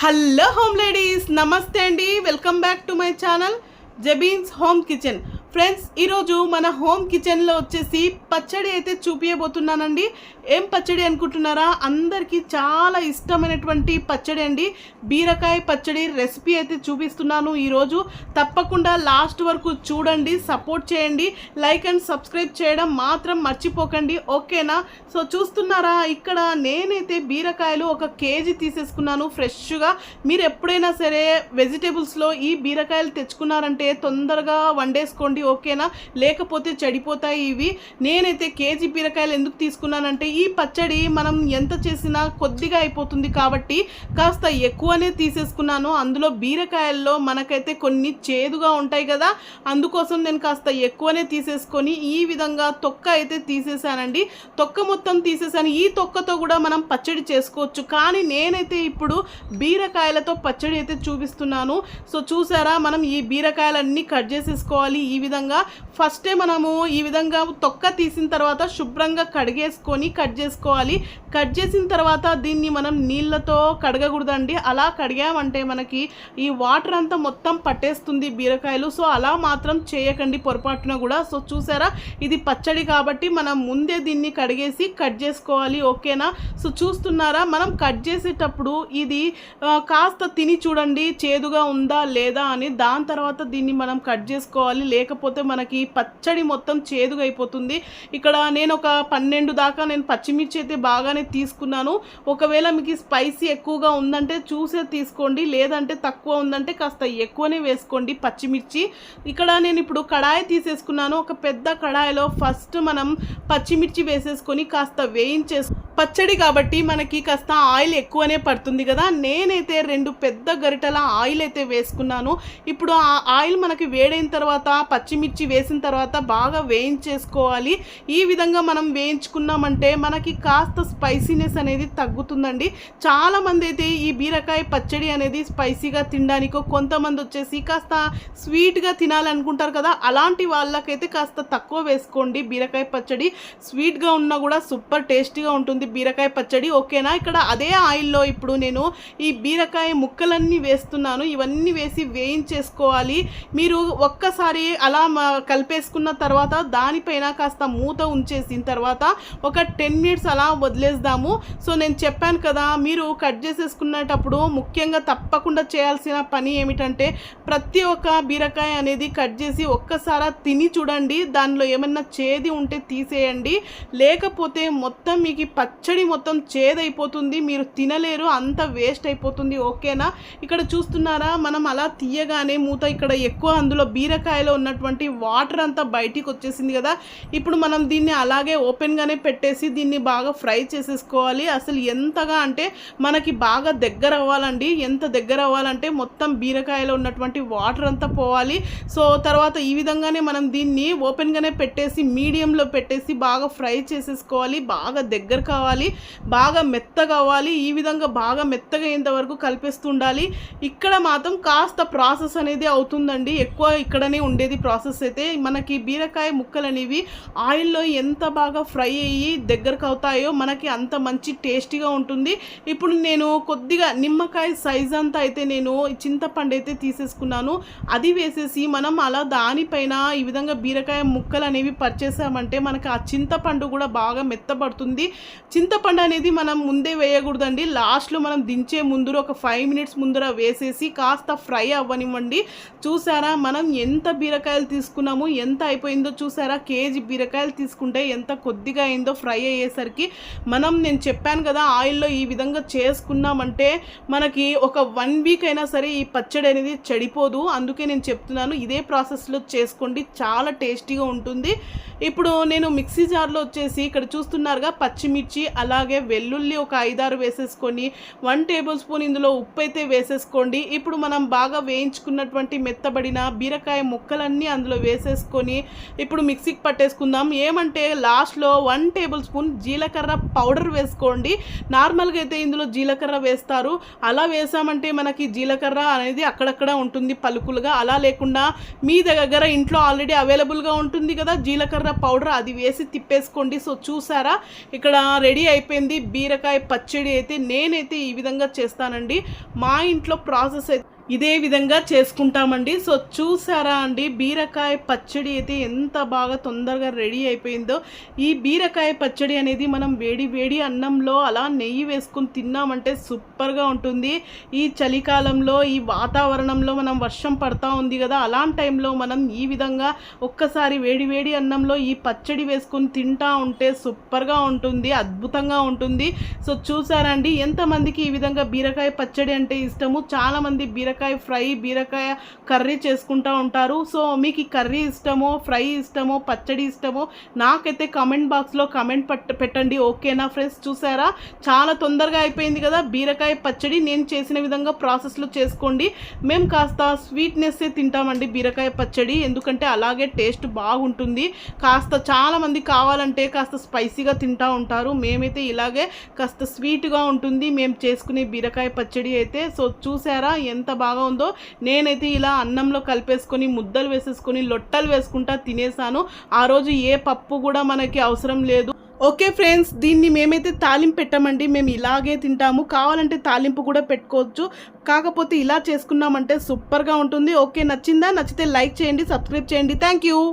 Hello home ladies నమస్తే అండి. Welcome back to my channel Jabeen's home kitchen. Friends ఈరోజు మన హోమ్ కిచెన్లో వచ్చేసి పచ్చడి అయితే చూపించబోతున్నానండి ఏం పచ్చడి అనుకుంటున్నారా? అందరికీ చాలా ఇష్టమైనటువంటి పచ్చడి అండి. బీరకాయ పచ్చడి రెసిపీ అయితే చూపిస్తున్నాను ఈరోజు. తప్పకుండా లాస్ట్ వరకు చూడండి సపోర్ట్ చేయండి. లైక్ అండ్ సబ్స్క్రైబ్ చేయడం మాత్రం మర్చిపోకండి. ఓకేనా? సో చూస్తున్నారా ఇక్కడ నేనైతే బీరకాయలు ఒక కేజీ తీసేసుకున్నాను ఫ్రెష్గా. మీరు ఎప్పుడైనా సరే వెజిటేబుల్స్లో ఈ బీరకాయలు తెచ్చుకున్నారంటే తొందరగా వండేసుకోండి. ఓకేనా? లేకపోతే చెడిపోతాయి ఇవి? నేనైతే కేజీ బీరకాయలు ఎందుకు తీసుకున్నానంటే ఈ పచ్చడి మనం ఎంత చేసినా కొద్దిగా అయిపోతుంది కాబట్టి కాస్త ఎక్కువనే తీసేసుకున్నాను. అందులో బీరకాయల్లో మనకైతే కొన్ని చేదుగా ఉంటాయి కదా అందుకోసం నేను కాస్త ఎక్కువనే తీసేసుకొని ఈ విధంగా తొక్క అయితే తీసేసానండి తొక్క మొత్తం తీసేసాను ఈ తొక్కతో కూడా మనం పచ్చడి చేసుకోవచ్చు. కానీ నేనైతే ఇప్పుడు బీరకాయలతో పచ్చడి అయితే చూపిస్తున్నాను. సో చూసారా? మనం ఈ బీరకాయలన్నీ కట్ చేసేసుకోవాలి. ఈ విధంగా విధంగా ఫస్టే మనము ఈ విధంగా తొక్క తీసిన తర్వాత శుభ్రంగా కడిగేసుకొని కట్ చేసుకోవాలి. కట్ చేసిన తర్వాత దీన్ని మనం నీళ్ళతో కడగకూడదండి. అలా కడిగామంటే మనకి ఈ వాటర్ అంతా మొత్తం పట్టేస్తుంది బీరకాయలు. సో అలా మాత్రం చేయకండి పొరపాటున కూడా. సో చూసారా? ఇది పచ్చడి కాబట్టి మనం ముందే దీన్ని కడిగేసి కట్ చేసుకోవాలి. ఓకేనా సో చూస్తున్నారా? మనం కట్ చేసేటప్పుడు ఇది కాస్త తిని చూడండి. చేదుగా ఉందా లేదా అని. దాని తర్వాత దీన్ని మనం కట్ చేసుకోవాలి. లేకపోతే లేకపోతే మనకి పచ్చడి మొత్తం చేదుగా అయిపోతుంది ఇక్కడ నేను ఒక పన్నెండు దాకా నేను పచ్చిమిర్చి అయితే బాగానే తీసుకున్నాను. ఒకవేళ మీకు స్పైసీ ఎక్కువగా ఉందంటే చూసే తీసుకోండి. లేదంటే తక్కువ ఉందంటే కాస్త ఎక్కువనే వేసుకోండి పచ్చిమిర్చి. ఇక్కడ నేను ఇప్పుడు కడాయి తీసేసుకున్నాను. ఒక పెద్ద కడాయిలో ఫస్ట్ మనం పచ్చిమిర్చి వేసేసుకొని కాస్త వేయించేసు పచ్చడి కాబట్టి మనకి కాస్త ఆయిల్ ఎక్కువనే పడుతుంది కదా. నేనైతే రెండు పెద్ద గరిటెల ఆయిల్ అయితే వేసుకున్నాను. ఇప్పుడు ఆ ఆయిల్ మనకి వేడైన తర్వాత పచ్చిమిర్చి వేసిన తర్వాత బాగా వేయించేసుకోవాలి. ఈ విధంగా మనం వేయించుకున్నామంటే మనకి కాస్త స్పైసీనెస్ అనేది తగ్గుతుందండి. చాలామంది అయితే ఈ బీరకాయ పచ్చడి అనేది స్పైసీగా తినడానికో కొంతమంది వచ్చేసి కాస్త స్వీట్గా తినాలనుకుంటారు కదా. అలాంటి వాళ్ళకైతే కాస్త తక్కువ వేసుకోండి బీరకాయ పచ్చడి. స్వీట్గా ఉన్నా కూడా సూపర్ టేస్టీగా ఉంటుంది. బీరకాయ పచ్చడి ఓకేనా? ఇక్కడ అదే ఆయిల్లో ఇప్పుడు నేను ఈ బీరకాయ ముక్కలన్నీ వేస్తున్నాను. ఇవన్నీ వేసి వేయించేసుకోవాలి. మీరు ఒక్కసారి అలా కలిపేసుకున్న తర్వాత దానిపైన కాస్త మూత ఉంచేసిన తర్వాత ఒక టెన్ మినిట్స్ అలా వదిలేద్దాము. సో నేను చెప్పాను కదా మీరు కట్ చేసేసుకునేటప్పుడు ముఖ్యంగా తప్పకుండా చేయాల్సిన పని ఏమిటంటే ప్రతి ఒక్క బీరకాయ అనేది కట్ చేసి ఒక్కసారి తిని చూడండి. దానిలో ఏమన్నా చేది ఉంటే తీసేయండి. లేకపోతే మొత్తం మీకు ఈ పచ్చడి మొత్తం చేదైపోతుంది మీరు తినలేరు అంత వేస్ట్ అయిపోతుంది ఓకేనా? ఇక్కడ చూస్తున్నారా మనం అలా తీయగానే మూత ఇక్కడ ఎక్కువ అందులో బీరకాయలో ఉన్నటువంటి వాటర్ అంతా బయటికి వచ్చేసింది కదా. ఇప్పుడు మనం దీన్ని అలాగే ఓపెన్గానే పెట్టేసి దీన్ని బాగా ఫ్రై చేసేసుకోవాలి. అసలు ఎంతగా అంటే మనకి బాగా దగ్గర అవ్వాలండి. ఎంత దగ్గర అవ్వాలంటే మొత్తం బీరకాయలో ఉన్నటువంటి వాటర్ అంతా పోవాలి. సో తర్వాత ఈ విధంగానే మనం దీన్ని ఓపెన్గానే పెట్టేసి మీడియంలో పెట్టేసి బాగా ఫ్రై చేసేసుకోవాలి. బాగా దగ్గర కావాలి బాగా మెత్తగా అవ్వాలి ఈ విధంగా బాగా మెత్తగా అయ్యేంత వరకు ఉండాలి. ఇక్కడ మాత్రం కాస్త ప్రాసెస్ అనేది అవుతుందండి. ఎక్కువ ఇక్కడనే ఉండేది ప్రాసెస్ అయితే. మనకి బీరకాయ ముక్కలు అనేవి ఆయిల్లో ఎంత బాగా ఫ్రై అయ్యి దగ్గరకు అవుతాయో మనకి అంత మంచి టేస్టీగా ఉంటుంది. ఇప్పుడు నేను కొద్దిగా నిమ్మకాయ సైజ్ అంతా అయితే నేను చింతపండు అయితే తీసేసుకున్నాను. అది వేసేసి మనం అలా దానిపైన ఈ విధంగా బీరకాయ ముక్కలు అనేవి పరిచేసామంటే మనకి ఆ చింతపండు కూడా బాగా మెత్తబడుతుంది. చింతపండు అనేది మనం ముందే వేయకూడదండి. లాస్ట్లో మనం దించే ముందర ఒక ఫైవ్ మినిట్స్ ముందర వేసేసి కాస్త ఫ్రై అవ్వనివ్వండి. చూసారా మనం ఎంత బీరకాయలు తీసుకున్నాము ఎంత అయిపోయిందో చూసారా? కేజీ బీరకాయలు తీసుకుంటే ఎంత కొద్దిగా అయిందో ఫ్రై అయ్యేసరికి మనం నేను చెప్పాను కదా ఆయిల్లో ఈ విధంగా చేసుకున్నామంటే మనకి ఒక వన్ వీక్ అయినా సరే ఈ పచ్చడి అనేది చెడిపోదు. అందుకే నేను చెప్తున్నాను ఇదే ప్రాసెస్లో చేసుకోండి. చాలా టేస్టీగా ఉంటుంది. ఇప్పుడు నేను మిక్సీ జార్లో వచ్చేసి ఇక్కడ చూస్తున్నారుగా పచ్చిమిర్చి అలాగే వెల్లుల్లి ఒక ఐదారు వేసేసుకొని వన్ టేబుల్ స్పూన్ ఇందులో ఉప్పు అయితే వేసేసుకోండి. ఇప్పుడు మనం బాగా వేయించుకున్నటువంటి మెత్తబడిన బీరకాయ ముక్కలన్నీ అందులో వేసేసుకొని ఇప్పుడు మిక్సీకి పట్టేసుకుందాం. ఏమంటే లాస్ట్లో వన్ టేబుల్ స్పూన్ జీలకర్ర పౌడర్ వేసుకోండి. నార్మల్గా అయితే ఇందులో జీలకర్ర వేస్తారు. అలా వేసామంటే మనకి జీలకర్ర అనేది అక్కడక్కడ ఉంటుంది పలుకులుగా. అలా లేకుండా మీ దగ్గర ఇంట్లో ఆల్రెడీ అవైలబుల్గా ఉంటుంది కదా జీలకర్ర పౌడర్ అది వేసి తిప్పేసుకోండి. సో చూసారా? ఇక్కడ రెడీ అయిపోయింది బీరకాయ పచ్చడి అయితే నేనైతే ఈ విధంగా చేస్తానండి. మా ఇంట్లో ప్రాసెస్ అయితే ఇదే విధంగా చేసుకుంటామండి. సో చూసారా అండి బీరకాయ పచ్చడి అయితే ఎంత బాగా తొందరగా రెడీ అయిపోయిందో. ఈ బీరకాయ పచ్చడి అనేది మనం వేడి వేడి అన్నంలో అలా నెయ్యి వేసుకుని తిన్నామంటే సూపర్గా ఉంటుంది. ఈ చలికాలంలో ఈ వాతావరణంలో మనం వర్షం పడతా ఉంది కదా అలాంటి టైంలో మనం ఈ విధంగా ఒక్కసారి వేడి వేడి అన్నంలో ఈ పచ్చడి వేసుకుని తింటా ఉంటే సూపర్గా ఉంటుంది అద్భుతంగా ఉంటుంది. సో చూసారా అండి ఎంతమందికి ఈ విధంగా బీరకాయ పచ్చడి అంటే ఇష్టము? చాలా మంది బీరకాయ ఫ్రై బీరకాయ కర్రీ చేసుకుంటూ ఉంటారు. సో మీకు ఈ కర్రీ ఇష్టమో ఫ్రై ఇష్టమో పచ్చడి ఇష్టమో నాకైతే కామెంట్ బాక్స్లో కామెంట్ పట్ పెట్టండి. ఓకేనా ఫ్రెండ్స్ చూసారా? చాలా తొందరగా అయిపోయింది కదా? బీరకాయ పచ్చడి నేను చేసిన విధంగా ప్రాసెస్లో చేసుకోండి. మేము కాస్త స్వీట్నెస్సే తింటామండి బీరకాయ పచ్చడి. ఎందుకంటే అలాగే టేస్ట్ బాగుంటుంది. కాస్త చాలామంది కావాలంటే కాస్త స్పైసీగా తింటూ ఉంటారు. మేమైతే ఇలాగే కాస్త స్వీట్గా ఉంటుంది. మేము చేసుకునే బీరకాయ పచ్చడి అయితే. సో చూసారా? ఎంత బాగా ఉందో నేనైతే ఇలా అన్నంలో కలిపేసుకొని ముద్దలు వేసేసుకొని లొట్టలు వేసుకుంటా తినేసాను. ఆ రోజు ఏ పప్పు కూడా మనకి అవసరం లేదు. ఓకే ఫ్రెండ్స్ దీన్ని మేమైతే తాలింపు పెట్టామండి. మేము ఇలాగే తింటాము. కావాలంటే తాలింపు కూడా పెట్టుకోవచ్చు. కాకపోతే ఇలా చేసుకున్నామంటే సూపర్గా ఉంటుంది. ఓకే నచ్చిందా? నచ్చితే లైక్ చేయండి సబ్స్క్రైబ్ చేయండి. Thank you.